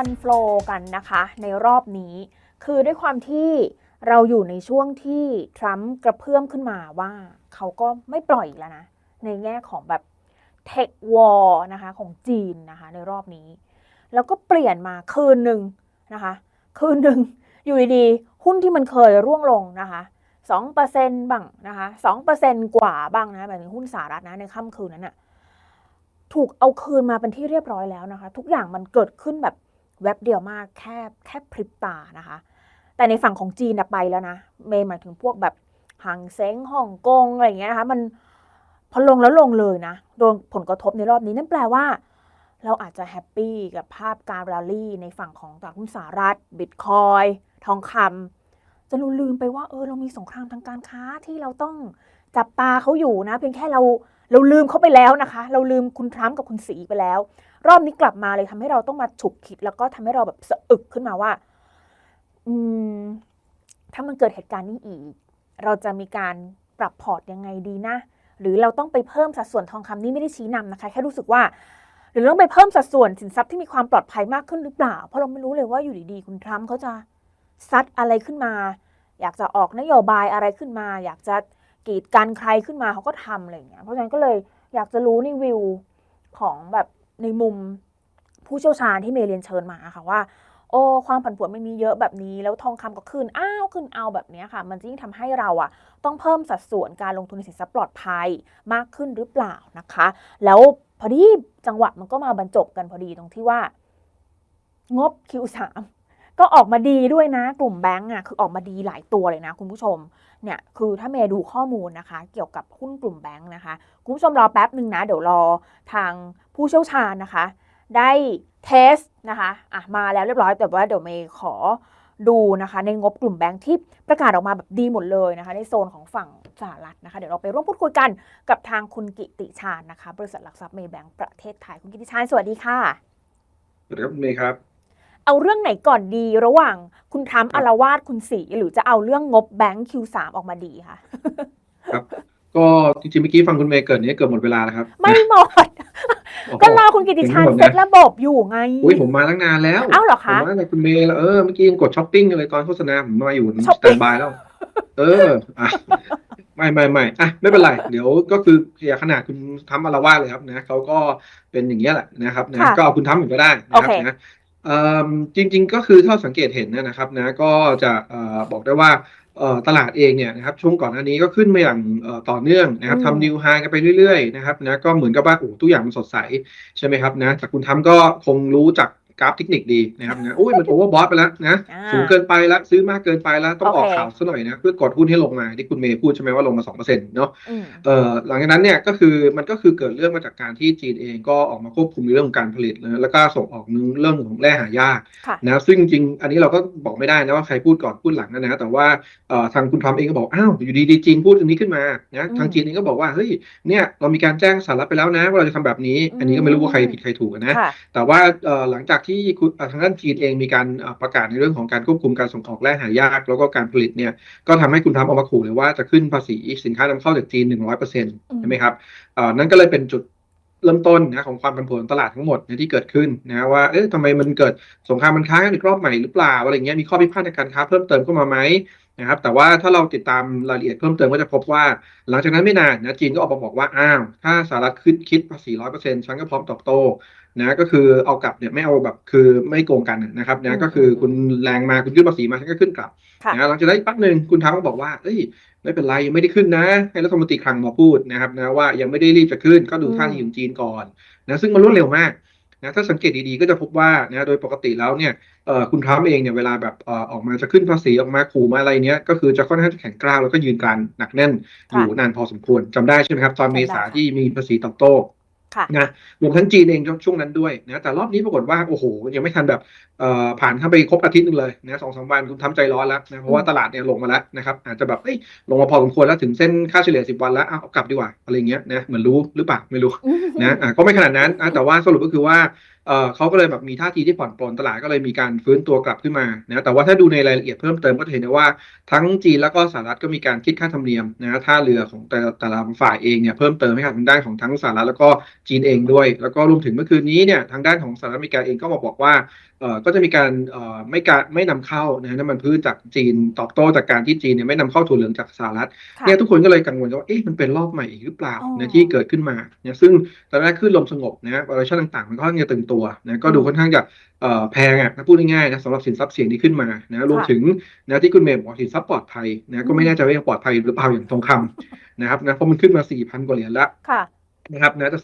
ฟันฟลอกันนะคะในรอบนี้ คือด้วยความที่เราอยู่ในช่วงที่ทรัมป์กระเพื่อมขึ้นมาว่าเขาก็ไม่ปล่อยแล้วนะ ในแง่ของแบบเทควอร์นะคะของจีนนะคะในรอบนี้ แล้วก็เปลี่ยนมาคืนหนึ่งนะคะ คืนหนึ่งอยู่ดีๆ หุ้นที่มันเคยร่วงลงนะคะสองเปอร์เซ็นต์บ้างนะคะสองเปอร์เซ็นกว่าบ้างนะแบบหุ้นสหรัฐนะในค่ำคืนนั้นน่ะถูกเอาคืนมาเป็นที่เรียบร้อยแล้วนะคะ ทุกอย่างมันเกิดขึ้นแบบ แวบเดียวมากแค่แค่พริบตานะคะ แต่ในฝั่งของจีนไปแล้วนะเมย์หมายถึงพวกแบบหางเซ้งฮ่องกงอะไรอย่างเงี้ยนะคะมันพอลงแล้วลงเลยนะ โดนผลกระทบในรอบนี้นั่นแปลว่า เราอาจจะแฮปปี้กับภาพการรลลี่ในฝั่งของตลาดหุ้นสหรัฐบิตคอยทองคำจะลืมไปว่าเออเรามีสงครามทางการค้าที่เราต้องจับตาเขาอยู่นะ เพียงแค่เราเราลืมเขาไปแล้วนะคะ เราลืมคุณทรัมป์กับคุณสีไปแล้ว รอบนี้กลับมาเลยทำให้เราต้องมาฉุกคิด แล้วก็ทำให้เราแบบสะอึกขึ้นมาว่า อืม ถ้ามันเกิดเหตุการณ์นี้อีก เราจะมีการปรับพอร์ตยังไงดีนะ หรือเราต้องไปเพิ่มสัดส่วนทองคำนี่ไม่ได้ชี้นำนะคะ แค่รู้สึกว่า หรือต้องไปเพิ่มสัดส่วนสินทรัพย์ที่มีความปลอดภัยมากขึ้นหรือเปล่า เพราะเราไม่รู้เลยว่าอยู่ดีๆคุณทรัมป์เขาจะซัดอะไรขึ้นมา อยากจะออกนโยบายอะไรขึ้นมา อยากจะกีดกันใครขึ้นมาเขาก็ทำอะไรอย่างเงี้ย เพราะฉะนั้นก็เลยอยากจะรู้ในวิวของแบบ ในมุมผู้เชี่ยวชาญที่เมย์เรียนเชิญมาค่ะว่า โอ้ความผันผวนมันมีเยอะแบบนี้ แล้วทองคำก็ขึ้นอ้าวขึ้นเอาแบบนี้ค่ะ มันจะยิ่งทำให้เราอะต้องเพิ่มสัดส่วนการลงทุนในสินทรัพย์ปลอดภัยมากขึ้นหรือเปล่านะคะ แล้วพอดีจังหวะมันก็มาบรรจบกันพอดีตรงที่ว่า งบ Q3 ก็ออกมาดีด้วยนะ กลุ่มแบงก์อะคือออกมาดีหลายตัวเลยนะ คุณผู้ชมเนี่ยคือถ้าเมย์ดูข้อมูลนะคะ เกี่ยวกับหุ้นกลุ่มแบงก์นะคะ คุณผู้ชมรอแป๊บหนึ่งนะ เดี๋ยวรอทาง ผู้เชี่ยวชาญนะคะ ได้เทสนะคะอะมาแล้วเรียบร้อยแต่ว่าเดี๋ยวเมย์ขอดูนะคะในงบกลุ่มแบงก์ที่ประกาศออกมาแบบดีหมดเลยนะคะ ในโซนของฝั่งสหรัฐนะคะ เดี๋ยวเราไปร่วมพูดคุยกันกับทางคุณกิติชาญนะคะ บริษัทหลักทรัพย์เมย์แบงก์ประเทศไทย คุณกิติชาญสวัสดีค่ะสวัสดีครับคุณเมย์ครับ เอาเรื่องไหนก่อนดีระหว่างคุณทรัมป์ครัอาบรวาสคุณสีหรือจะเอาเรื่องงบแบงก์ Q3 ออกมาดีคะครับ ก็จริงๆเมื่อกี้ฟังคุณเมย์เกิดนี้เกือบหมดเวลาแล้วครับ ไม่หมดโอ้โหก็รอคุณกิติชาญยังไม่หมดนะเซตระบบอยู่ไง อุ้ยผมมาตั้งนานแล้ว เอ้าเหรอผมคะมาตั้งแต่คุณเมย์แล้วเออเมื่อกี้ยังกดช้อปปิ้งกันเลยตอนโฆษณาผมมาอยู่ช้อปสปิ้แตงนบายแล้ว เอออะไม่ไม่ไม่อะไม่เป็นไร เดี๋ยวก็คืออย่าขนาดคุณทำอารวาสเลยครับนะเขาก็เป็นอย่างนี้ยแหละนะครับนะค่ะก็เอาคุณทำอีกก็ได้นะครับโอเคนะเอ่อจริง ๆ ก็คือถ้าสังเกตเห็นเนยนะครับนะก็จะเอ่อบอกได้ว่าเอ่อ ตลาดเองเนี่ยนะครับช่วงก่อนหน้านี้ก็ขึ้นมาอย่างเอ่อต่อเนื่องนะครับอืมทำนิวไฮกันไปเรื่อยๆนะครับนะก็เหมือนกับว่าโอ้ทุกอย่างมันสดใสใช่ไหมครับนะแต่คุณทำก็คงรู้จัก กราฟเทคนิคดีนะครับนะอุ้ยมันโอเวอร์บอทไปแล้วนะอ่าสูงเกินไปแล้วซื้อมากเกินไปแล้วต้องออกโอเคข่าวซะหน่อยนะเพื่อกดหุ้นให้ลงมาที่คุณเมย์พูดใช่ไหมว่าลงมา2%เนาะอืมเอ่อหลังจากนั้นเนี่ยก็คือมันก็คือเกิดเรื่องมาจากการที่จีนเองก็ออกมาควบคุมในเรื่องของการผลิตนะแล้วก็ส่งออกเรื่องของแร่หายากค่ะนะซึ่งจริงๆอันนี้เราก็บอกไม่ได้นะว่าใครพูดก่อนพูดหลังนะนะแต่ว่าเอ่อทางคุณทรัมป์เองก็บอกอ้าวอยู่ดีๆจีนพูดตรงนี้ขึ้นมานะอืมทางจีนเองก็บอกว่าเฮ้ยเนี่ยเรามีการแจ้งสหรัฐไปแล้วนะว่าเราจะทำแบบนี้ อันนี้ก็ไม่รู้ว่าใครผิดใครถูกอะนะค่ะแต่ว่าเอ่อหลังจากที่คุณเอ่อทางด้านจีนเองมีการเอ่อประกาศในเรื่องของการควบคุมการส่งออกแร่หายาก แล้วก็การผลิตเนี่ยก็ทำให้คุณทรัมป์ออกมาขู่เลยว่าจะขึ้นภาษีสินค้านำเข้าจากจีน 100%ใช่ไหมครับเอ่อนั่นก็เลยเป็นจุดเริ่มต้นนะของความผันผวนของตลาดทั้งหมดเนี่ยที่เกิดขึ้นนะว่าเอ๊ะทำไมมันเกิดสงครามมันค้ากันอีกรอบใหม่หรือเปล่าอะไรเงี้ยมีข้อพิพาทในการค้าเพิ่มเติมเข้ามาไหมนะครับแต่ว่าถ้าเราติดตามรายละเอียดเพิ่มเติมก็จะพบว่า หลังจากนั้นไม่นานนะจีนก็ออกมาบอกว่า อ้าว ถ้าสหรัฐขึ้นคิดภาษีร้อยเปอร์เซ็นต์ฉันก็พร้อมตอบโต้ นะก็คือเอากลับเนี่ยไม่เอาแบบคือไม่โกงกันนะครับอืนะมก็คืออมคุณแรงมาคุณยื่นภาษีมาฉันก็ขึ้นกลับค่ะนะหลังจากนั้นอีกแป๊บหนึ่งคุณทรัมป์ก็บอกว่าเอ้ยไม่เป็นไรยังไม่ได้ขึ้นนะ ให้รัฐมนตรีคลังมาพูดนะครับนะว่ายังไม่ได้รีบจะขึ้นก็ดูท่าทีของจีนก่อนนะซึ่งมันรวดเร็วมากนะถ้าสังเกตดีๆก็จะพบว่านะโดยปกติแล้วเนี่ยเอ่อคุณทรัมป์เองเนี่ยเวลาแบบเอ่อออกมาจะขึ้นภาษีออกมาขู่มาอะไรเนี้ยก็คือจะค่อนข้างจะแข็งกร้าวแล้วก็ยืนกรานหนักแน่นอค่ะยู่นานพอสมควรจำได้ใช่ไหมครับ ตอนจำได้เมษาค่ะที่มีภาษีตอบโต้ค่ะ นะรวมทั้งจีนเองช่วงนั้นด้วยนะแต่รอบนี้ปรากฏว่าโอ้โหยังไม่ทันแบบเอ่อผ่านเข้าไปครบอาทิตย์หนึงเลยนะสองสามวันคุณทำใจร้อนแล้วนะเพราะว่าตลาดเนี่ยลงมาแล้วนะครับอาจจะแบบเอ้ยลงมาพอสมควรแล้วถึงเส้นค่าเฉลี่ย10วันแล้วเอาเอากลับดีกว่าอะไรเงี้ยนะเหมือนรู้หรือเปล่าไม่รู้นะอะก็ไม่ขนาดนั้นนะแต่ว่าสรุปก็คือว่า เออเขาก็เลยแบบมีท่าทีที่ผ่อนปลนตลาดก็เลยมีการฟื้นตัวกลับขึ้นมานะแต่ว่าถ้าดูในรายละเอียดเพิ่มเติมก็จะเห็นได้ว่าทั้งจีนแล้วก็สหรัฐก็มีการคิดค่าธรรมเนียมนะท่าเรือของแต่แต่ละฝ่ายเองเนี่ยเพิ่มเติมให้กับทางด้านของทั้งสหรัฐแล้วก็จีนเองด้วย แล้วก็รวมถึงเมื่อคืนนี้เนี่ยทางด้านของสหรัฐอเมริกาเองก็มาบอกว่าก็จะมีการเอ่อไม่การไม่นำเข้านะฮะน้ำมันพืชจากจีนตอบโต้จากการที่จีนเนี่ยไม่นำเข้าถั่วเหลืองจากสหรัฐค่ะเนี่ยทุกคนก็เลยกังวลกันว่าเอ๊ะมันเป็นรอบใหม่อีกหรือเปล่าอ๋อนะที่เกิดขึ้นมาเนี่ยซึ่งตอนแรกขึ้นลมสงบนะวาร์ชันต่างๆ มันก็ค่อนข้างจะตึงตัวนะก็ดูอืมค่อนข้างจะเอ่อแพงอะถ้าพูดง่ายๆนะสำหรับสินทรัพย์เสี่ยงที่ขึ้นมานะรวมค่ะถึงนะที่คุณเมย์บอกว่าสินทรัพย์ปลอดภัยนะก็อืไม่มแน่ใจว่ายังปลอดภัยหรือเปล่าอย่างทองคำนะครับนะเพราะมันขึ้นมา4,000กว่าเหรียญละค่ะนะครับนะจะ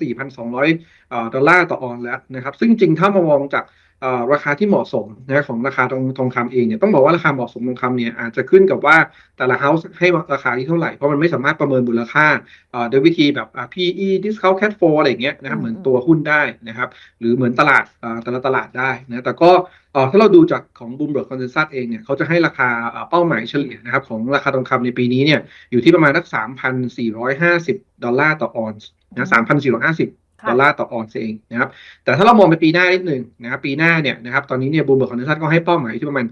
4,200เอ่อดอลลาร์ต่อออนซ์แล้วนะครับซึ่งจริงๆถ้ามามองจากเอ่อ ราคาที่เหมาะสมนะของราคาทองทองคำเองเนี่ยต้องบอกว่าราคาเหมาะสมทองคำเนี่ยอาจจะขึ้นกับว่าแต่ละเฮาส์ให้ราคาที่เท่าไหร่ เพราะมันไม่สามารถประเมินมูลค่าเอ่อโดยวิธีแบบอ่า PE discount cash flow อะไรอย่างเงี้ยนะครับอืมเหมือนตัวหุ้นได้นะครับ หรือเหมือนตลาดเอ่อแต่ละตลาดได้นะแต่ก็เอ่อถ้าเราดูจากของ Bloomberg Consensus เองเนี่ยเขาจะให้ราคาเอ่อเป้าหมายเฉลี่ยนะครับของราคาทองคำในปีนี้เนี่ยอยู่ที่ประมาณสัก3,450 ดอลลาร์ต่อออนซ์นะ3,450ค่ะ ดอลลาร์ต่อออนซ์เองนะครับแต่ถ้าเรามองไปปีหน้านิดหนึ่งนะครับปีหน้าเนี่ยนะครับตอนนี้เนี่ยบูมเบอร์คอนเนชั่นก็ให้เป้าหมายที่ประมาณ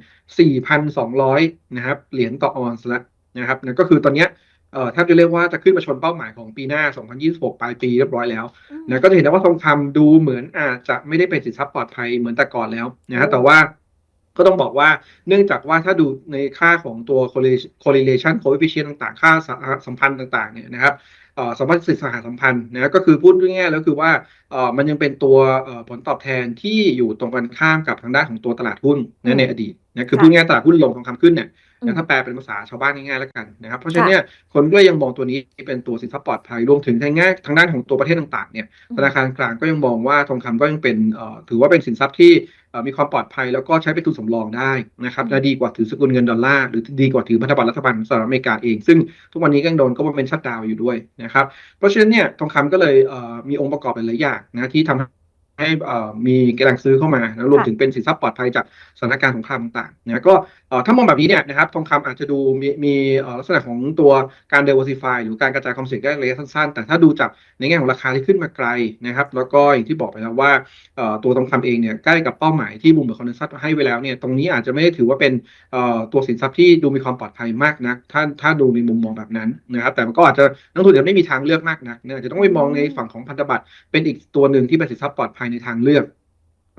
4,200นะครับเหรียญต่อออนซ์ละนะครับนั่นก็คือตอนเนี้ยเอ่อแทบจะเรียกว่าจะขึ้นมาชนเป้าหมายของปีหน้า 2026 ปลายปีเรียบร้อยแล้วนะก็จะเห็นได้ว่าทองคำดูเหมือนอาจจะไม่ได้เป็นสินทรัพย์ปลอดภัยเหมือนแต่ก่อนแล้วนะฮะแต่ว่า ก็ต้องบอกว่าเนื่องจากว่าถ้าดูในค่าของตัว correlation correlation coefficient ต่างๆ ค่าสัมพันธ์ต่างๆเนี่ยนะครับเอ่อสัมพันธ์สื่อสหสัมพันธ์นะก็คือพูดง่ายๆแล้วคือว่าเอ่อมันยังเป็นตัวเอ่อผลตอบแทนที่อยู่ตรงกันข้ามกับทางด้านของตัวตลาดหุ้นอืมนะในอดีตนะคือค่ะพูดง่ายๆตลาดหุ้นลงทองคำขึ้นเนี่ยอืมนะถ้าแปลเป็นภาษาชาวบ้านง่ายๆแล้วกันนะครับ เพราะฉะนั้นเนี่ยคนก็ยังมองตัวนี้เป็นตัวสินทรัพย์ปลอดภัยรวมถึงทางง่ายทางด้านของตัวประเทศต่างๆเนี่ยอืมธนาคารกลางก็ยังมองว่าทองคำก็ยังเป็นเอ่อถือว่าเป็นสินทรัพย์ที่เอ่อ มีความปลอดภัยแล้วก็ใช้เป็นทุนสำรองได้นะครับจะดีกว่าถือสกุลเงินดอลลาร์หรือดีกว่าถือพันธบัตรรัฐบาลสหรัฐอเมริกาเอง ซึ่งทุกวันนี้ก็ยังโดนก็เป็นชัดดาวอยู่ด้วยนะครับ เพราะฉะนั้นเนี่ยทองคำก็เลยมีองค์ประกอบหลายๆอย่างนะที่ทำ ให้เอ่อมีกำลังซื้อเข้ามานะรวมค่ะถึงเป็นสินทรัพย์ปลอดภัยจากสถานการณ์สงครามต่างๆนะก็เอ่อถ้ามองแบบนี้เนี่ยนะครับทองคำอาจจะดูมีมีเอ่อลักษณะของตัวการ diversify หรือการกระจายความเสี่ยงได้ระยะสั้นๆ แต่ถ้าดูจากในแง่ของราคาที่ขึ้นมาไกลนะครับ แล้วก็อย่างที่บอกไปแล้วว่าเอ่อตัวทองคำเองเนี่ยใกล้กับเป้าหมายที่บูมเบอร์คอนเนซัตให้ไว้แล้วเนี่ยตรงนี้อาจจะไม่ได้ถือว่าเป็นเอ่อตัวสินทรัพย์ที่ดูมีความปลอดภัยมากนะถ้าถ้าดูในมุมมองแบบนั้นนะครับ แต่มันก็อาจจะนักลงทุนจะไม่มีทางเลือกมากนักนะอาจจะต้องไปมองในฝั่งของพันธบัตรเป็นอีกตัวหนึ่งที่เป็นสินทรัพย์ปลอดภัยในทางเลือก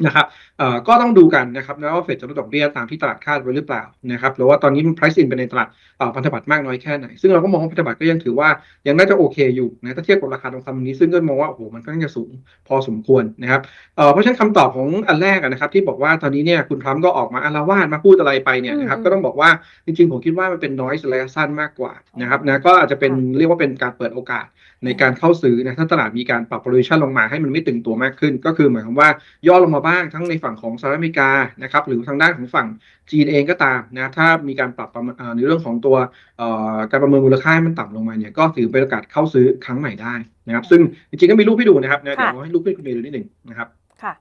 นะครับเอ่อก็ต้องดูกันนะครับนะว่าเฟดจะลดดอกเบี้ยตามที่ตลาดคาดไว้หรือเปล่านะครับหรือว่าตอนนี้มัน price in ไปในตลาดเอ่อพันธบัตรมากน้อยแค่ไหน ซึ่งเราก็มองว่าพันธบัตรก็ยังถือว่ายังน่าจะโอเคอยู่นะถ้าเทียบกับราคาทองคำวันนี้ซึ่งก็มองว่าโอ้โหมันก็น่าจะสูงพอสมควรนะครับเอ่อเพราะฉะนั้นคำตอบของอันแรกอะนะครับที่บอกว่าตอนนี้เนี่ยคุณทรัมป์ก็ออกมาอาละวาดมาพูดอะไรไปเนี่ยนะครับอืมก็ต้องบอกว่าจริงๆผมคิดว่ามันเป็น noise ระยะสั้นมากกว่านะครับนะก็อาจจะเป็นเรียกว่าเป็นการเปิดโอกาสในการเข้าซื้อนะถ้าตลาดมีการปรับ valuation ลงมาให้มันไม่ตึงตัวมากขึ้น ก็คือหมายความว่าย่อลงมาบ้างทั้งในฝั่งของสหรัฐอเมริกานะครับหรือทางด้านของฝั่งจีนเองก็ตามนะถ้ามีการปรับประมาณเอ่อในเรื่องของตัวเอ่อการประเมินมูลค่าให้มันต่ำลงมาเนี่ยก็ถือเป็นโอกาสเข้าซื้อครั้งใหม่ได้นะครับ ซึ่งจริงๆก็มีรูปให้ดูนะครับนะเดี๋ยวเอาให้รูปให้คุณเมย์ดูนิดหนึ่งนะครับค่ะ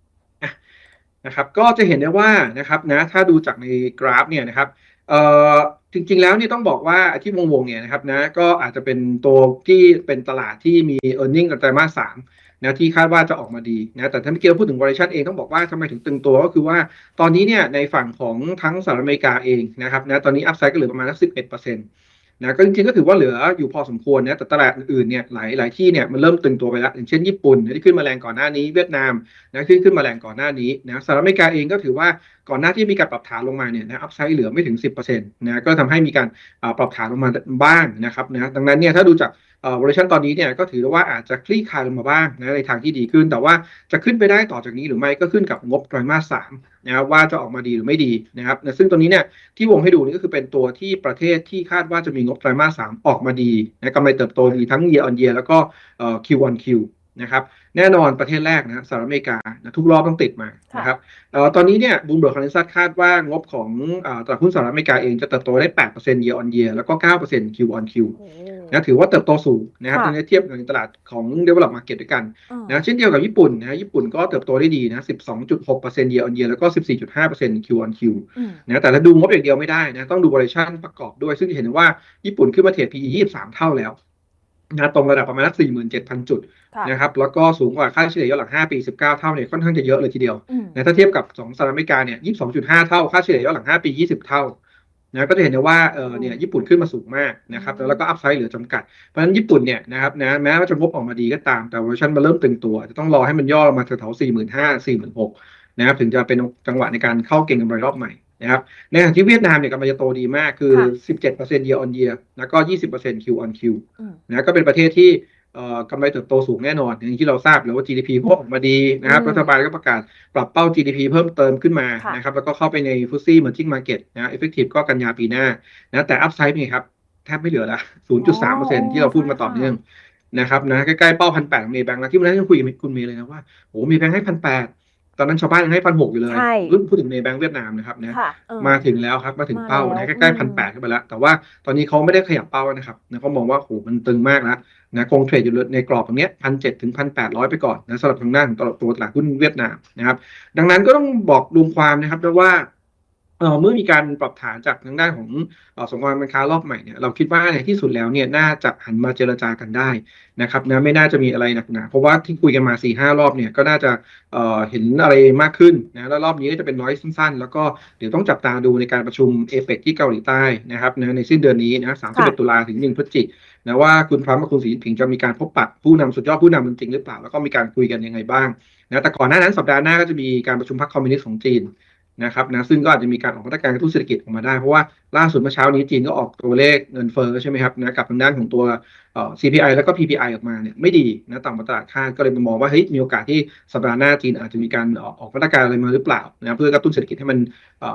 นะครับก็จะเห็นได้ว่านะครับนะถ้าดูจากในกราฟเนี่ยนะครับเอ่อจริงๆแล้วเนี่ยต้องบอกว่าที่วงๆเนี่ยนะครับนะก็อาจจะเป็นตัวที่เป็นตลาดที่มี e a r n i n g ในไตรมาสสาม นะที่คาดว่าจะออกมาดีนะแต่ถ้าเมื่อกี้เราพูดถึงวอลเลชันเองต้องบอกว่าทำไมถึงตึงตัวก็คือว่าตอนนี้เนี่ยในฝั่งของทั้งสหรัฐอเมริกาเองนะครับนะตอนนี้อัพไซด์ก็เหลือประมาณสักสิบเอ็ดเปอร์เซ็นต์นะก็จริงๆก็ถือว่าเหลืออยู่พอสมควรนะแต่ตลาดอื่นๆเนี่ยหลายหลายที่เนี่ยมันเริ่มตึงตัวไปแล้วอย่างเช่นญี่ปุ่นที่ขึ้นมาแรงก่อนหน้านี้ เวียดนามนะขึ้นขึ้นมาแรงก่อนหน้านี้นะสหรัฐอเมริกาเองก็ถือว่า ก่อนหน้าที่มีการปรับฐานลงมาเนี่ยนะอัพไซด์เหลือไม่ถึง 10%นะก็ทำให้มีการปรับฐานลงมาบ้างนะครับนะดังนั้นเนี่ยถ้าดูจากเอ่อ valuation ตอนนี้เนี่ยก็ถือว่าอาจจะคลี่คลายลงมาบ้างนะในทางที่ดีขึ้น แต่ว่าจะขึ้นไปได้ต่อจากนี้หรือไม่ก็ขึ้นกับงบไตรมาสสามนะครับว่าจะออกมาดีหรือไม่ดีนะครับนะซึ่งตัวนี้เนี่ยที่วงให้ดูนี่ก็คือเป็นตัวที่ประเทศที่คาดว่าจะมีงบไตรมาสสามออกมาดีนะกำไรเติบโตดีทั้ง year on year แล้วก็เอ่อ Q on Q นะครับแน่นอนประเทศแรกนะสหรัฐอเมริกานะทุกรอบต้องติดมาค่ะนะครับเอ่อตอนนี้เนี่ยบูมเบิร์กคอนเนซัตคาดว่างบของอ่าตลาดหุ้นสหรัฐอเมริกาเองจะเติบโตได้ 8% year on year แล้วก็ 9% Q on Q โอ้นะถือว่าเติบโตสูงนะครับค่ะถ้าเทียบกับตลาดของ develop market ด้วยกันอ่านะเช่นเดียวกับญี่ปุ่นนะญี่ปุ่นก็เติบโตได้ดีนะ 12.6% year on year แล้วก็ 14.5% Q on Q อืมนะแต่ถ้าดูงบอย่างเดียวไม่ได้นะต้องดู valuation ประกอบด้วย ซึ่งจะเห็นได้ว่าญี่ปุ่นขึ้นมาเทรด PE 23 เท่าแล้ว นะตรงระดับประมาณ47,000จุดค่ะนะครับแล้วก็สูงกว่าค่าเฉลี่ยย้อนหลัง 5 ปี 19 เท่าเนี่ยค่อนข้างจะเยอะเลยทีเดียวอืมนะถ้าเทียบกับ2สหรัฐอเมริกาเนี่ย22.5 เท่า ค่าเฉลี่ยย้อนหลัง 5 ปี 20 เท่านะก็จะเห็นได้ว่าเออเนี่ยญี่ปุ่นขึ้นมาสูงมากนะครับอืมแล้วก็อัพไซด์เหลือจำกัด เพราะฉะนั้นญี่ปุ่นเนี่ยนะครับนะแม้ว่าจะงบออกมาดีก็ตามแต่เวอร์ชันมันเริ่มตึงตัว จะต้องรอให้มันย่อลงมาแถวๆ45,000 46,000นะครับถึงจะเป็นจังหวะในการเข้าเก็งกำไรรอบใหม่ นะครับในขณะที่เวียดนามเนี่ยกำลังจะโตดีมากคือค่ะ17% year on year แล้วก็ 20% Q on Q อืมนะก็เป็นประเทศที่เอ่อกำไรเติบโตสูงแน่นอน อย่างที่เราทราบแล้วว่า GDP ก็ออกมาดีนะครับอืมรัฐบาลก็ประกาศปรับเป้า GDP เพิ่มเติมขึ้นมาค่ะนะครับแล้วก็เข้าไปใน f t s e Emerging Market นะ Effective ก็กันยาปีหน้านะแต่ Upside เป็นไงครับ แทบไม่เหลือละ 0.3%ที่เราพูดมาต่อเนื่องนะครับนะใกล้ๆเป้าพันแปดของเมย์แบงค์แล้วที่วันนั้นยังคุยกับคุณเมย์เลยนะว่าโอ้เมย์แบงค์ให้พันแปด ตอนนั้นชาวบ้านยังให้พันหกอยู่เลยใช่รุ่นพูดถึงเมย์แบงค์เวียดนามนะครับนะค่ะเออ มาถึงแล้วครับมาถึงเป้ามาแล้นะวใกล้อืๆมพันแปดขึ้นไปแล้ว แต่ว่าตอนนี้เขาไม่ได้ขยับเป้านะครับนะเขามองว่าโหมันตึงมากแล้วนะคงเทรดอยู่ในกรอบตรงเนี้ยพันเจ็ดถึงพันแปดร้อยไปก่อนนะสำหรับทางด้านของตัวตลาดหุ้นเวียดนามนะครับ ดังนั้นก็ต้องบอกรวมความนะครับว่าเอ่อ เมื่อมีการปรับฐานจากทางด้านของเอ่อสงครามการค้ารอบใหม่เนี่ยเราคิดว่าในที่สุดแล้วเนี่ยน่าจะหันมาเจรจากันได้นะครับนะไม่น่าจะมีอะไรหนักหนาเพราะว่าที่คุยกันมา4ี่ห้ารอบเนี่ยก็น่าจะเอ่อเห็นอะไรมากขึ้นนะแล้วรอบนี้ก็จะเป็นน้อยสั้น ๆ แล้วก็เดี๋ยวต้องจับตาดูในการประชุมเอเปกที่เกาหลีใต้นะครับนะในสิ้นเดือนนี้นะ31ตุลาถึง1พฤศจิกนะว่าคุณทรัมป์กับคุณสีจิ้นผิงจะมีการพบปะผู้นำสุดยอดผู้นำจริงๆหรือเปล่าแล้วก็มีการคุยกันยังไงบ้างนะแต่ก่อนหน้านั้นสัปดาห์หน้าก็จะมีการประชุมพรรคคอมมิวนิสต์ของจีน นะครับนะซึ่งก็อาจจะมีการออกมาตรการกระตุ้นเศรษฐกิจออกมาได้ เพราะว่าล่าสุดเมื่อเช้านี้จีนก็ออกตัวเลขเงินเฟ้อใช่ไหมครับนะกับทางด้านของตัวเอ่อ CPI แล้วก็ PPI ออกมาเนี่ยไม่ดีนะต่ำกว่าตลาดคาดก็เลยมองว่าเฮ้ยมีโอกาสที่สัปดาห์หน้าจีนอาจจะมีการออกออกมาตรการอะไรมาหรือเปล่านะเพื่อกระตุ้นเศรษฐกิจให้มัน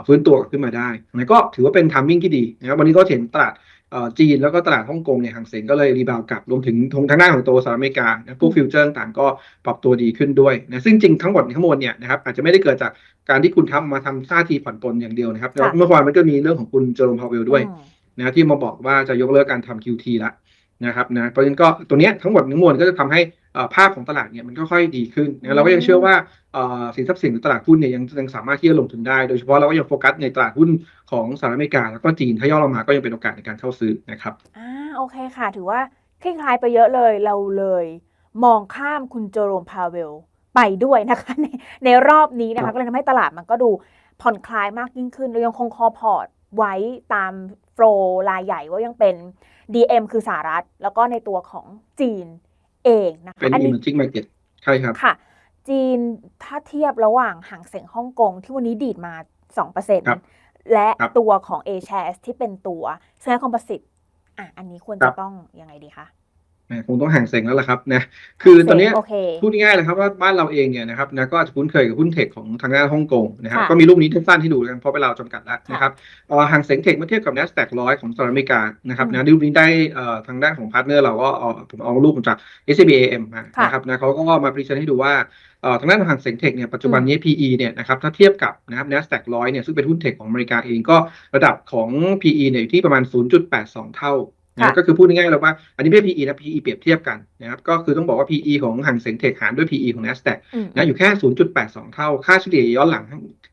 ฟื้นตัวขึ้นมาได้นะก็ถือว่าเป็นทามมิ่งที่ดีนะครับวันนี้ก็เห็นตลาดจีนแล้วก็ตลาดฮ่องกงเนี่ยหางเสงก็เลยรีบาวกลับรวมถึงทางด้านของตัวสหรัฐอเมริกานะพวกฟิวเจอร์ต่างก็ปรับตัวดีขึ้นด้วยนะซึ่งจริงทั้งหมดทั้งมวลเนี่ยนะครับอาจจะไม่ได้เกิดจาก การที่คุณทำมาทำท่าทีผ่อนปลนอย่างเดียวนะครับค่ะเมื่อวานมันก็มีเรื่องของคุณเจอร์มพาวเวลด้วยอืมนะที่มาบอกว่าจะยกเลิกการทำ QT ละนะครับนะเพราะฉะนั้นก็ตัวเนี้ยทั้งหมดทั้งมวลก็จะทำให้เอ่อภาพของตลาดเนี่ยมันก็ค่อยดีขึ้นนะเราก็ยังเชื่อว่าเอ่อสินทรัพย์สินหรือตลาดหุ้นเนี่ยยังยังสามารถที่จะลงทุนได้ โดยเฉพาะเราก็ยังโฟกัสในตลาดหุ้นของสหรัฐอเมริกา แล้วก็จีนถ้าย่อลงมาก็ยังเป็นโอกาสในการเข้าซื้อนะครับอ่าโอเคค่ะ ถือว่าคลี่คลายไปเยอะเลยเราเลย มองข้ามคุณโจโรมพาเวล ไปด้วยนะคะในในรอบนี้นะครัคะบก็เลยทำให้ตลาดมันก็ดูผ่อนคลายมากยิ่งขึ้นเรายังคงคอพอร์ตไว้ตามโฟลรายใหญ่ว่ายังเป็น DM คือสหรัฐ แล้วก็ในตัวของจีนเองนะคะเป็นอันนี้ emerging market ใช่ครับค่ะ จีนถ้าเทียบระหว่างหางเสียงฮ่องกงที่วันนี้ดีดมาครับ2%และครับตัวของ A shares ที่เป็นตัวเซ็นคอมโพสิตอะอันนี้ควรครัจะบต้องยังไงดีคะแหม คงต้องห่างเสงแล้วล่ะครับนะคือตอนเนี้ยโอเคพูดง่ายๆเลยครับว่าบ้านเราเองเนี่ยนะครับนะก็อาจจะคุ้นเคยกับหุ้นเทคของทางด้านฮ่องกงนะครับค่ะก็มีรูปนี้สั้นๆให้ดูกันเพราะเวลาจำกัดแล้วค่ะนะครับเอ่อห่างเสงเทคเมื่อเทียบกับ NASDAQ ร้อยของสหรัฐอเมริกานะครับอืมนะรูปนี้ได้เอ่อทางด้านของพาร์ทเนอร์เราก็เอาผมเอารูปมาจาก SCBAM มาค่ะนะครับนะเขาก็มาพรีเซนต์ให้ดูว่าเอ่อทางด้านของห่างเสงเทคเนี่ยปัจจุบันนี้ PE เนี่ยนะครับถ้าเทียบกับนะครับ NASDAQ ร้อยเนี่ยซึ่งเป็นหุ้นเทคของอเมริกาเองก็ระดับของ PE เนี่ยอยู่ที่ประมาณ 0.82 เท่า นะค่ะก็คือพูดง่ายๆเลยว่าอันนี้ไม่ใช่ PE นะ PE เปรียบเทียบกันนะครับก็คือต้องบอกว่า PE ของห่างเสงเทคหารด้วย PE ของ NASDAQ อืมนะอยู่แค่ 0.82 เท่า ค่าเฉลี่ยย้อนหลัง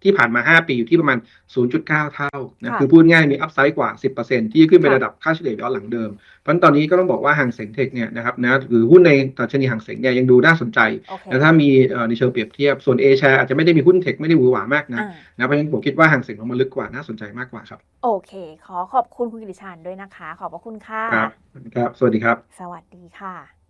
ที่ผ่านมา 5 ปีอยู่ที่ประมาณ 0.9 เท่านะค่ะคือพูดง่ายมีอัพไซด์กว่า 10%ที่ขึ้นไปค่ะระดับค่าเฉลี่ยย้อนหลังเดิม เพราะฉะนั้นตอนนี้ก็ต้องบอกว่าห่างเสงเทคเนี่ยนะครับนะหรือหุ้นในดัชนีห่างเสงเนี่ยยังดูน่าสนใจโอเคแล้วถ้ามีเอ่อในเชิงเปรียบเทียบส่วน A share อาจจะไม่ได้มีหุ้นเทคไม่ได้หวือหวามากนะอ่านะเพราะฉะนั้นผมคิดว่าห่างเสงลงมาลึกกว่าน่าสนใจมากกว่าครับโอเค ขอขอบคุณคุณกิติชันด้วยนะคะ ขอบพระคุณค่ะ ครับ ครับ สวัสดีครับ สวัสดีค่ะ